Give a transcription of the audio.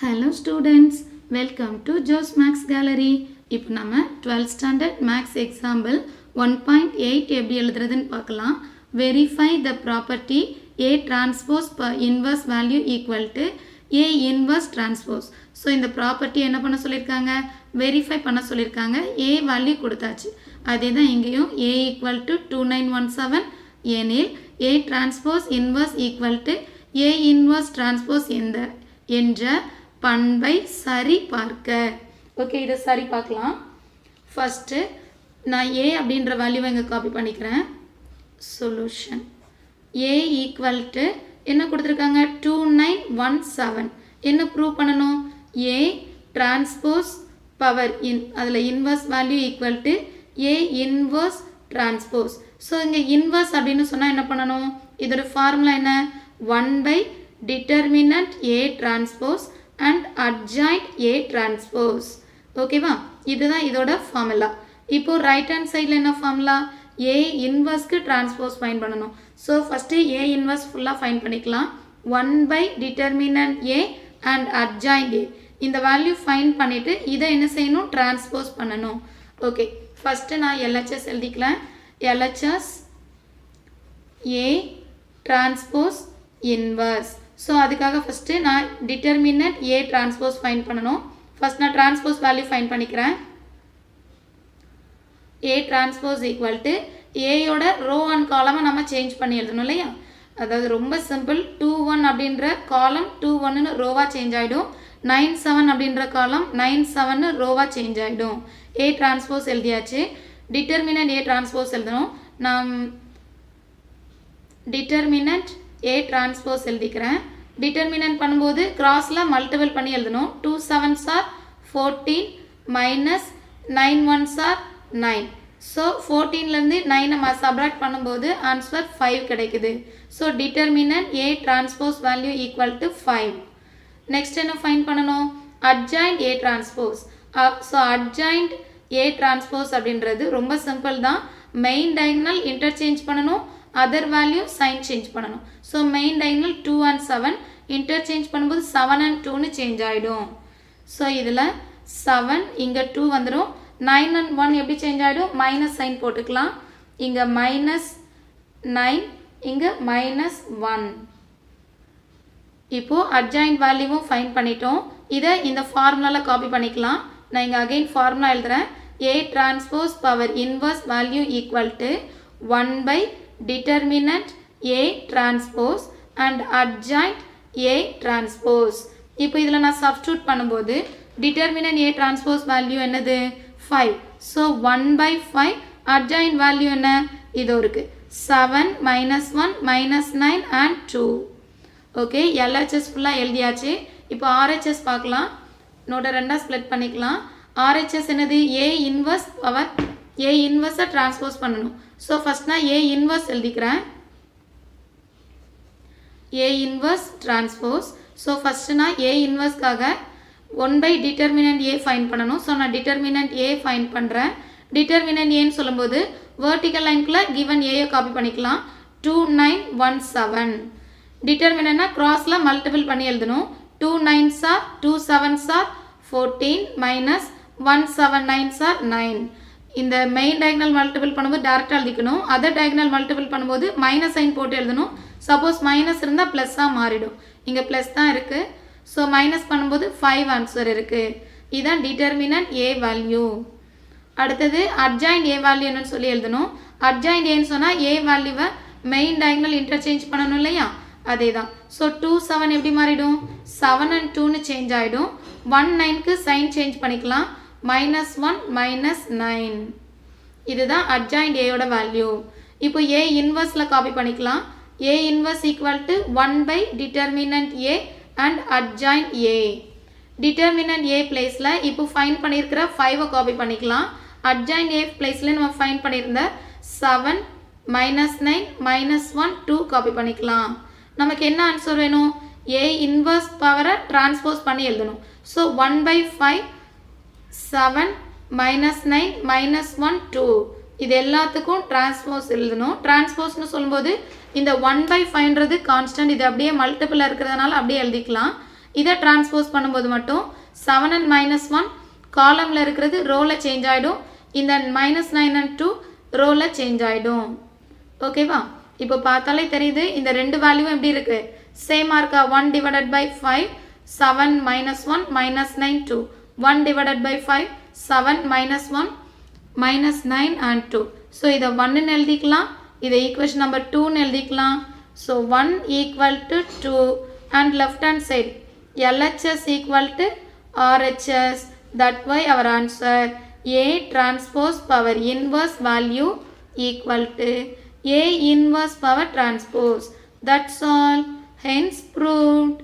Hello students welcome to Jose maths gallery இப்போ நம்ம twelfth standard maths example one point eight எப்படி எழுதுறதுன்னு பார்க்கலாம். Verify the property A transpose power inverse value equal to A inverse transpose so இந்த property என்ன பண்ண சொல்லியிருக்காங்க verify பண்ண சொல்லியிருக்காங்க ஏ வேல்யூ கொடுத்தாச்சு. அதே தான் இங்கேயும் A equal to two nine one seven எனில் A transpose inverse equal to A inverse transpose எந்த? என்ற பண்பை சரி பார்க்க ஓகே இதை சரி பார்க்கலாம். ஃபஸ்ட்டு நான் ஏ அப்படின்ற வேல்யூவை இங்கே காப்பி பண்ணிக்கிறேன். சொல்யூஷன் ஏ ஈக்குவல் டு என்ன கொடுத்துருக்காங்க? டூ நைன் ஒன் செவன் என்ன ப்ரூவ் பண்ணணும்? ஏ டிரான்ஸ்போஸ் பவர் இன் அதில் inverse value equal to A inverse transpose so இங்கே இன்வர்ஸ் அப்படின்னு சொன்னால் என்ன பண்ணணும்? இதோட ஃபார்முலா என்ன? One by determinant A transpose and adjoint A transpose ஓகேவா இதுதான் இதோட ஃபார்முலா இப்போது ரைட் ஹேண்ட் சைடில் என்ன ஃபார்முலா ஏ இன்வர்ஸ்க்கு டிரான்ஸ்போஸ் ஃபைன் பண்ணணும். ஸோ ஃபஸ்ட்டு ஏ இன்வர்ஸ் ஃபுல்லாக ஃபைன் பண்ணிக்கலாம். One by determinant A and adjoint A இந்த வேல்யூ ஃபைன் பண்ணிவிட்டு இதை என்ன செய்யணும்? டிரான்ஸ்போஸ் பண்ணணும். ஓகே ஃபஸ்ட்டு நான் எல்ஹெச்எஸ் எழுதிக்கலாம் LHS A transpose inverse so அதுக்காக ஃபஸ்ட்டு நான் டிட்டர்மினட் ஏ டிரான்ஸ்போஸ் ஃபைன் பண்ணணும். ஃபஸ்ட் நான் டிரான்ஸ்போஸ் வேல்யூ ஃபைன் பண்ணிக்கிறேன். ஏ டிரான்ஸ்போஸ் ஈக்குவல் டு ஏயோட ரோ அண்ட் காலமாக நம்ம சேஞ்ச் பண்ணி எழுதணும் இல்லையா? அதாவது ரொம்ப சிம்பிள் டூ ஒன் அப்படின்ற காலம் டூ ஒன்னு ரோவாக சேஞ்ச் ஆகிடும் நைன் செவன் அப்படின்ற காலம் நைன் செவன் ரோவாக சேஞ்ச் ஆகிடும் ஏ டிரான்ஸ்போஸ் எழுதியாச்சு. டிட்டர்மினட் ஏ டிரான்ஸ்போஸ் எழுதணும். நான் டிட்டர்மினட் ஏ டிரான்ஸ்போஸ் எழுதிக்கிறேன். டிட்டர்மினன்ட் பண்ணும்போது கிராஸில் மல்டிபிள் பண்ணி எழுதணும். Two seven are fourteen minus nine one are nine so ஃபோர்டீன்லேருந்து nine நம்ம சப்ராக்ட் பண்ணும்போது ஆன்சர் ஃபைவ் கிடைக்குது. So determinant A transpose value equal to five next என்ன ஃபைன் பண்ணணும்? Adjoint A transpose so adjoint A transpose அப்படின்றது ரொம்ப simple தான். Main diagonal interchange பண்ணணும். Other value sign change பண்ணணும். So main diagonal two and seven interchange பண்ணும்போது seven and டூன்னு change ஆகிடும் ஸோ இதில் செவன் இங்கே டூ வந்துடும் நைன் அண்ட் ஒன் எப்படி சேஞ்ச் ஆகிடும் மைனஸ் சைன் போட்டுக்கலாம். இங்கே மைனஸ் நைன் இங்கே மைனஸ் ஒன் இப்போது அட்ஜாயிண்ட் வேல்யூவும் ஃபைன் பண்ணிட்டோம். இதை இந்த ஃபார்முலாவில் காப்பி பண்ணிக்கலாம். நான் இங்கே அகெயின் ஃபார்முலா எழுதுகிறேன் A transpose power inverse value equal to one by determinant A transpose and adjoint A transpose இப்போ இதில் நான் சப்ஸ்டியூட் பண்ணும்போது டிட்டர்மினன்ட் ஏ டிரான்ஸ்போஸ் வேல்யூ என்னது? Five so one by five adjoint value என்ன? இதோ இருக்குது seven minus one minus nine and two okay LHS ஃபுல்லாக எழுதியாச்சு. இப்போ ஆர்ஹெச்எஸ் பார்க்கலாம். நோட்டை ரெண்டாக ஸ்ப்ளிட் பண்ணிக்கலாம். ஆர்ஹெச்எஸ் என்னது? ஏ இன்வர்ஸ் பவர் ஏ இன்வர்ஸை டிரான்ஸ்போஸ் பண்ணணும். ஸோ ஃபஸ்ட் நான் ஏ இன்வர்ஸ் எழுதிக்கிறேன். A inverse transpose so first நான் A இன்வர்ஸ்க்காக one by determinant A find பண்ணணும். ஸோ நான் டிட்டர்மினன்ட் ஏ ஃபைன் பண்ணுறேன் டிட்டர்மினன்ட் ஏன்னு சொல்லும்போது வேர்ட்டிக்கல் லைனுக்குள்ளே கிவன் ஏயை காப்பி பண்ணிக்கலாம். டூ நைன் ஒன் செவன் டிட்டர்மினன்னா க்ராஸில் மல்டிபிள் பண்ணி எழுதணும். Two nine are two sevens are fourteen minus one seven nine are nine இந்த மெயின் டயக்னல் மல்டிபிள் பண்ணும்போது டேரெக்டாக எழுதிக்கணும். அதர் டயக்னல் மல்டிபிள் பண்ணும்போது மைனஸ் சைன் போட்டு எழுதணும். சப்போஸ் மைனஸ் இருந்தால் ப்ளஸ்ஸாக மாறிடும். இங்கே ப்ளஸ் தான் இருக்குது ஸோ மைனஸ் பண்ணும்போது ஃபைவ் ஆன்சர் இருக்குது இதுதான் டிட்டர்மினன்ட் ஏ வேல்யூ அடுத்தது அட்ஜாயிண்ட் ஏ வேல்யூன்னு சொல்லி எழுதணும். அட்ஜாயிண்ட் ஏன்னு சொன்னால் ஏ வேல்யூவை மெயின் டயக்னல் இன்டர்சேஞ்ச் பண்ணணும் இல்லையா? அதே தான் ஸோ டூ செவன் எப்படி மாறிடும்? செவன் அண்ட் டூன்னு சேஞ்ச் ஆகிடும் ஒன் நைனுக்கு சைன் சேஞ்ச் பண்ணிக்கலாம். மைனஸ் ஒன் மைனஸ் நைன் இதுதான் அட்ஜாயிண்ட் ஏயோட வேல்யூ இப்போ ஏ இன்வர்ஸில் காப்பி பண்ணிக்கலாம். A inverse equal to one by determinant A and adjoint A determinant A பிளேஸில் இப்போ ஃபைன் பண்ணியிருக்கிற ஃபைவை காப்பி பண்ணிக்கலாம். அட்ஜாயிண்ட் ஏ பிளேஸில் நம்ம ஃபைன் பண்ணியிருந்த seven minus nine minus one two copy பண்ணிக்கலாம். நமக்கு என்ன ஆன்சர் வேணும்? ஏ இன்வர்ஸ் பவரை டிரான்ஸ்போஸ் பண்ணி எழுதணும். So one by five seven minus nine minus one two இது எல்லாத்துக்கும் டிரான்ஸ்போஸ் எழுதணும். டிரான்ஸ்போஸ்னு சொல்லும்போது இந்த ஒன் பை ஃபைவ்ன்றது கான்ஸ்டன்ட் இது அப்படியே மல்டிபிளாக இருக்கிறதுனால அப்படியே எழுதிக்கலாம். இதை டிரான்ஸ்போஸ் பண்ணும்போது மட்டும் செவன் அண்ட் மைனஸ் ஒன் காலமில் இருக்கிறது ரோவில் சேஞ்ச் ஆகிடும் இந்த மைனஸ் நைன் அண்ட் டூ ரோவில் சேஞ்ச் ஆகிடும் ஓகேவா இப்போ பார்த்தாலே தெரியுது இந்த ரெண்டு வேல்யூவும் எப்படி இருக்குது சேமாக இருக்கா one divided by five seven minus one minus nine two one divided by five seven minus one minus nine and two so இதை ஒன்னுன்னு எழுதிக்கலாம் இதை ஈக்குவேஷன் நம்பர் டூன்னு எழுதிக்கலாம். So one equal to two and left hand side LHS equal to RHS that why our answer A transpose power inverse value equal to A inverse power transpose that's all hence proved